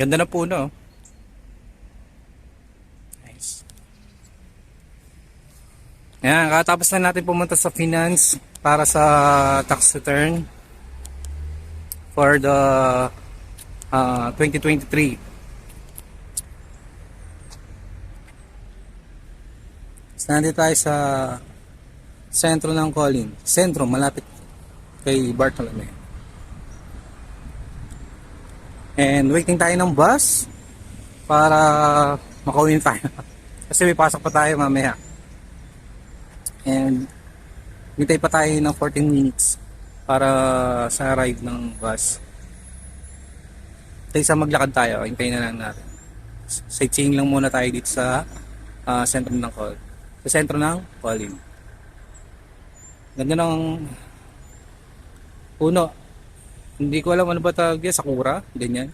Ganda na puno. oh. Nice. Yan, katapos na natin pumunta sa finance para sa tax return for the uh, 2023. So, nandito tayo sa sentro ng Colin. Sentro, malapit kay Bartolome. And waiting tayo ng bus para makauwi tayo. Kasi may pasok pa tayo mamaya. And hintay pa tayo ng 14 minutes para sa arrive ng bus. Kaysa maglakad tayo, hintayin na lang natin. Sightseeing lang muna tayo dito sa ah, sentro ng Col. Sa sentro ng Colin. Ganda ng puno. Hindi ko alam ano ba tawag yan, sakura, ganyan.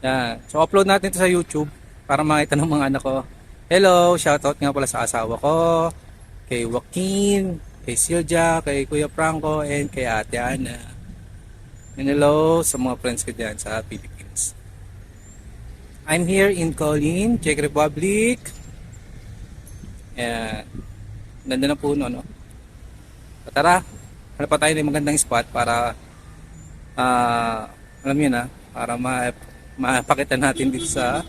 Yan. So upload natin ito sa YouTube para makita ng mga anak ko. Hello, shoutout nga pala sa asawa ko, kay Joaquin, kay Silja, kay Kuya Franco, and kay Ate Ana. And hello sa mga friends ko dyan sa Philippines. I'm here in Colin, Czech Republic. Ayan. Ganda na puno, no? So, tara, hanap pa tayo ng magandang spot para ah alam yun na, para ma mapakita natin dito sa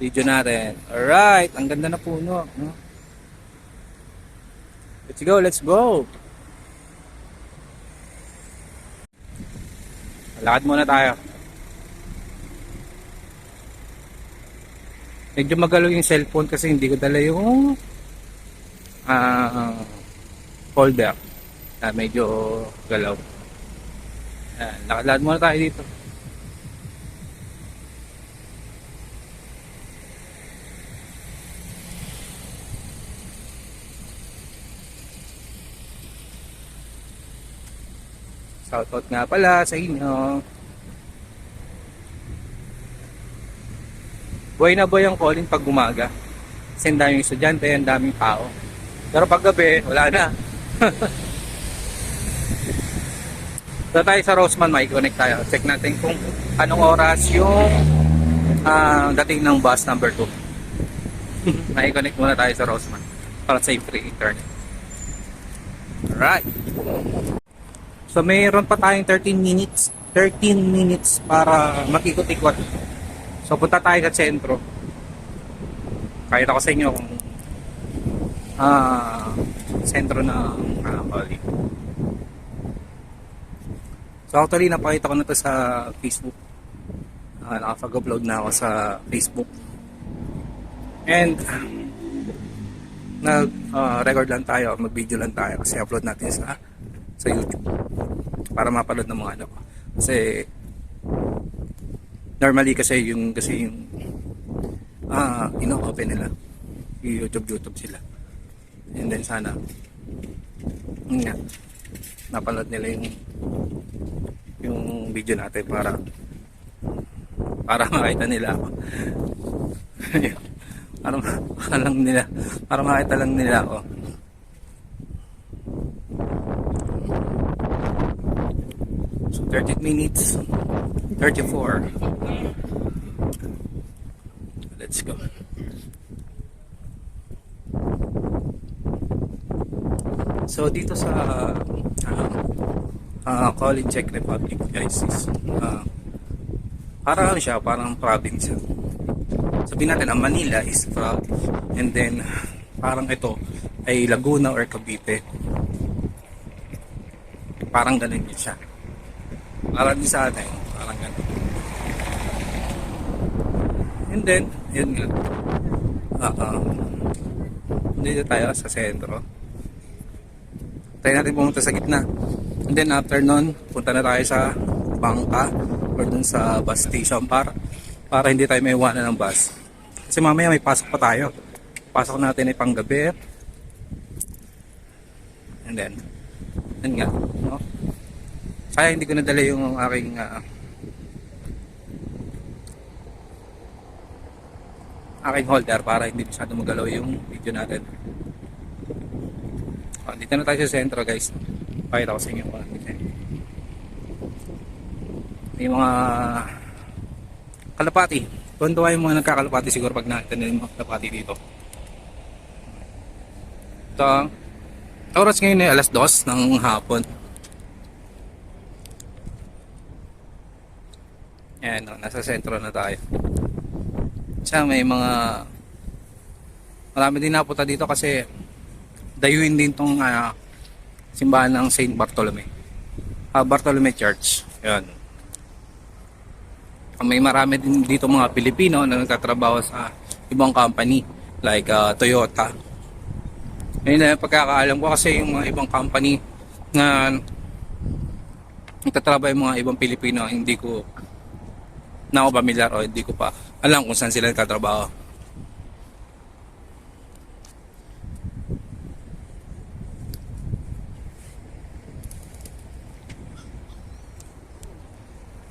video natin. Alright, ang ganda na puno. No? Let's go, let's go! Lakad muna tayo. Medyo magalaw yung cellphone kasi hindi ko dala yung ah folder. Ah, medyo galaw. Ayan, lakad-lakad muna tayo dito. Shoutout nga pala sa inyo. Buhay na buhay ang calling pag umaga. Kasi ang daming estudyante, ang daming tao. Pero pag gabi, wala na. So tayo sa Roseman, may connect tayo. Check natin kung anong oras yung ah, dating ng bus number 2. may connect muna tayo sa Roseman para safe free internet. Alright. So mayroon pa tayong 13 minutes 13 minutes para makikot-ikot. So punta tayo sa sentro. Kahit ako sa inyo kung ah sentro ng uh, Bali. So actually napakita ko na to sa Facebook. Uh, nakapag-upload na ako sa Facebook. And nag ah, record lang tayo, mag-video lang tayo kasi upload natin sa sa YouTube para mapanood ng mga ano ko. Kasi normally kasi yung kasi yung ah ino-open nila yung YouTube YouTube sila. And then sana nga napanood nila yung yung video natin para para makita nila ako. para lang nila para makita lang nila ako. So 30 minutes 34 Let's go. So dito sa uh, uh, Colin Czech Republic guys is uh, parang ano siya, parang province. Sabihin natin, ang Manila is province. And then, parang ito ay Laguna or Cavite. Parang ganun din siya. Parang din sa atin, parang ganun. And then, yun nga. Uh, uh, dito tayo sa sentro. Tayo natin pumunta sa gitna. And then after nun, punta na tayo sa bangka or dun sa bus station para para hindi tayo may iwanan ng bus. Kasi mamaya may pasok pa tayo. Pasok natin ay panggabi. And then, yun nga. No? Kaya hindi ko nadala yung aking ah, aking holder para hindi masyado magalaw yung video natin. Ah, dito na tayo sa sentro guys. Pakita ko sa inyo kung ano. May mga kalapati. Tuwan-tuwa yung mga nagkakalapati siguro pag nakita nila yung mga kalapati dito. Ito, oras ngayon ay alas 2 ng hapon. Ayan, no, nasa sentro na tayo. Siya may mga marami din napunta dito kasi dayuin din tong ah, simbahan ng St. Bartolome. Ah, Bartolome Church. Ayan. May marami din dito mga Pilipino na nagtatrabaho sa ibang company like ah, Toyota. Ayun na yung pagkakaalam ko kasi yung mga ibang company na nagtatrabaho yung mga ibang Pilipino hindi ko na ako familiar o hindi ko pa alam kung saan sila nagtatrabaho.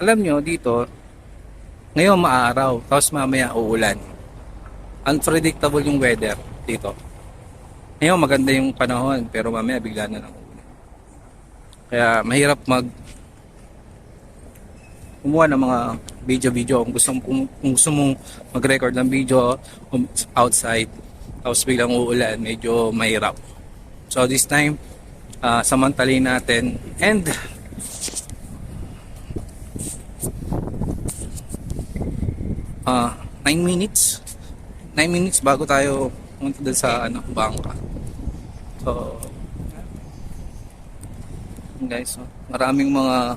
Alam nyo, dito, ngayon maaraw, tapos mamaya uulan. Unpredictable yung weather dito. Ngayon maganda yung panahon, pero mamaya bigla na lang. Kaya mahirap mag kumuha ng mga video-video kung gusto, kung, kung gusto mong mag-record ng video um, outside tapos biglang uulan medyo mahirap so this time uh, samantalin natin and uh, 9 minutes. 9 minutes bago tayo pumunta dun sa ano, bangka. So guys so, maraming mga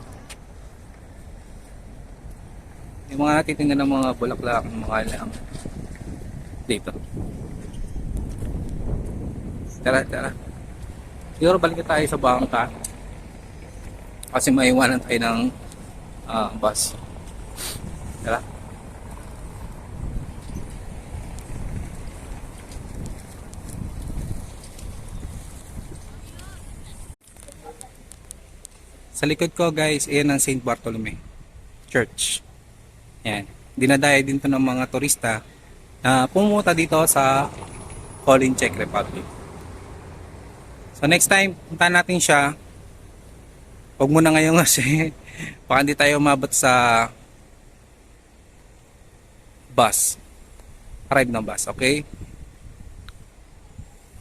yung mga natitinda ng mga bulaklak mga alam. Dito. Tara tara. Siguro balik tayo sa bangka. Kasi maiwanan tayo ng ah, bus. Tara sa likod ko guys ayan ang St. Bartolome Church yan. Dinadaya din to ng mga turista na pumunta dito sa Colin Czech Republic. So next time, punta natin siya. Huwag mo na ngayon kasi baka hindi tayo umabot sa bus. Arrive ng bus, okay?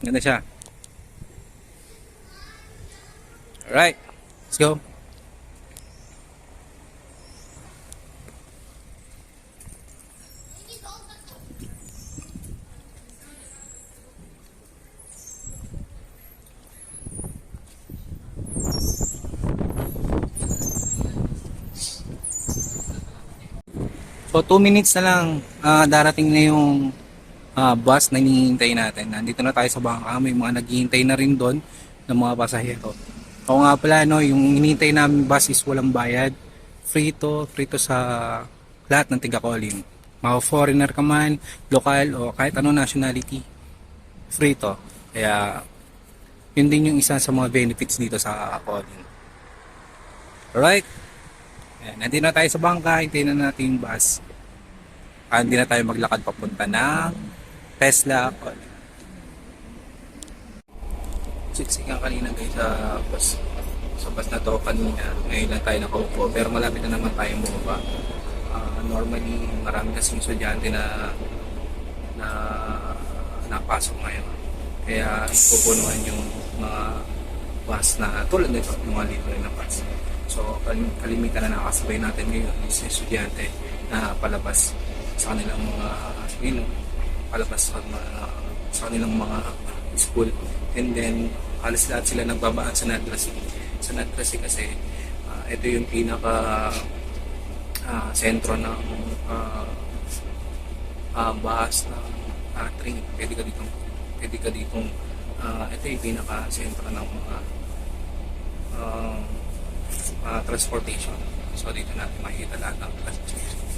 Ganda siya. Alright, let's go. So 2 minutes na lang ah, darating na yung ah, bus na hinihintay natin. Nandito na tayo sa bangka. May mga naghihintay na rin doon ng mga pasahero. Oo nga pala, no, yung hinihintay namin bus is walang bayad. Free to, free to sa lahat ng tiga-Colin. Mga foreigner ka man, lokal o kahit anong nationality. Free to. Kaya yun din yung isa sa mga benefits dito sa Colin. Alright? Ayan, nandito na tayo sa bangka, hintayin na natin yung bus. Ah, hindi na tayo maglakad papunta ng Tesla. Siksik nga kanina guys sa bus. Sa bus na to kanina, ngayon lang tayo nakaupo. Pero malapit na naman tayo bumaba. Ah, normally, marami kasing estudyante na na napasok ngayon. Kaya pupunuan yung mga bus na tulad nito, mga libre na bus. So, kal- kalimitan na nakasabay natin ngayon is estudyante na palabas sa kanilang mga, you know, palabas sa, mga, sa kanilang mga school. And then, halos lahat sila nagbabaan sa Nadrasi. Sa Nadrasi kasi, ah, ito yung pinaka ah, sentro ng uh, uh, bahas ng uh, train. Pwede ka ditong, pwede ka ditong, ah, ito yung pinaka sentro ng mga um, uh, transportation. So dito natin makikita lahat ng transportation.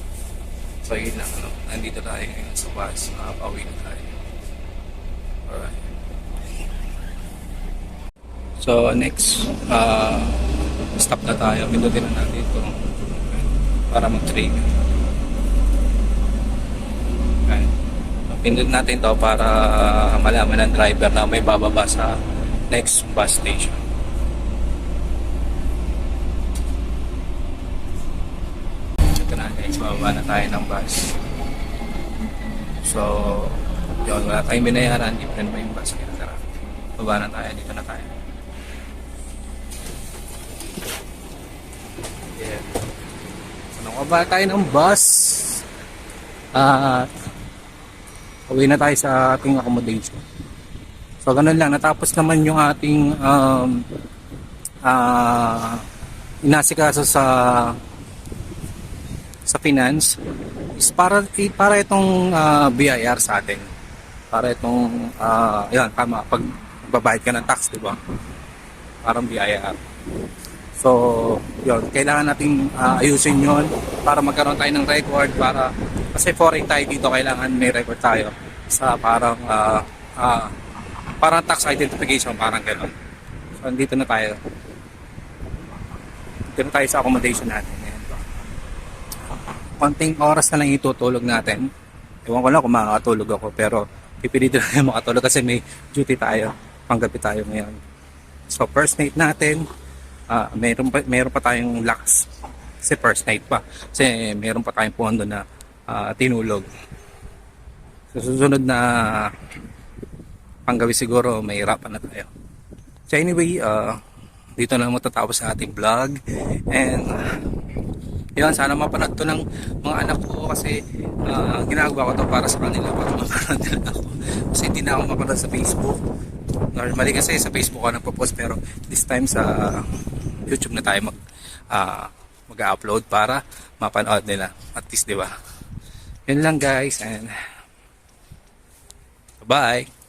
So yun lang, ano, nandito tayo ngayon sa bus, uh, pauwi na tayo. Alright. So next, uh, stop na tayo. Pindutin na natin ito para mag-train. Okay. So, Pindot natin to para malaman ng driver na may bababa sa next bus station. Ito na tayo ng bus. So, yun, wala tayong binayaran, different pa yung bus. Kaya tara, baba na tayo, dito na tayo. Yeah. So, nakababa tayo ng bus. At, uwi na tayo sa ating accommodation. So, ganun lang. Natapos naman yung ating um, ah inasikaso sa sa finance is para para itong ah, BIR sa atin. Para itong ah yan tama pag babayad ka ng tax, di ba? Parang BIR. So, yun, kailangan nating ah, ayusin yon para magkaroon tayo ng record para kasi foreign tayo dito kailangan may record tayo sa parang ah, ah, parang tax identification parang gano'n. So, andito na tayo. Dito na tayo sa accommodation natin. Konting oras na lang itutulog natin. Ewan ko lang kung makakatulog ako pero pipilitin na makatulog kasi may duty tayo. Panggabi tayo ngayon. So first night natin, ah meron pa meron pa tayong lakas. Kasi first night pa. Kasi meron pa tayong pondo na ah, tinulog. Sa susunod na panggabi siguro may hirapan na tayo. So anyway, uh, dito na matatapos sa ating vlog. And yun, sana mapanood to ng mga anak ko kasi uh, ginagawa ko to para sa kanila para mapanood nila ako. Kasi hindi na ako mapanood sa Facebook. Normally kasi sa Facebook ako nagpo-post pero this time sa YouTube na tayo mag uh, mag-upload para mapanood nila. At least, di ba? Yun lang guys and bye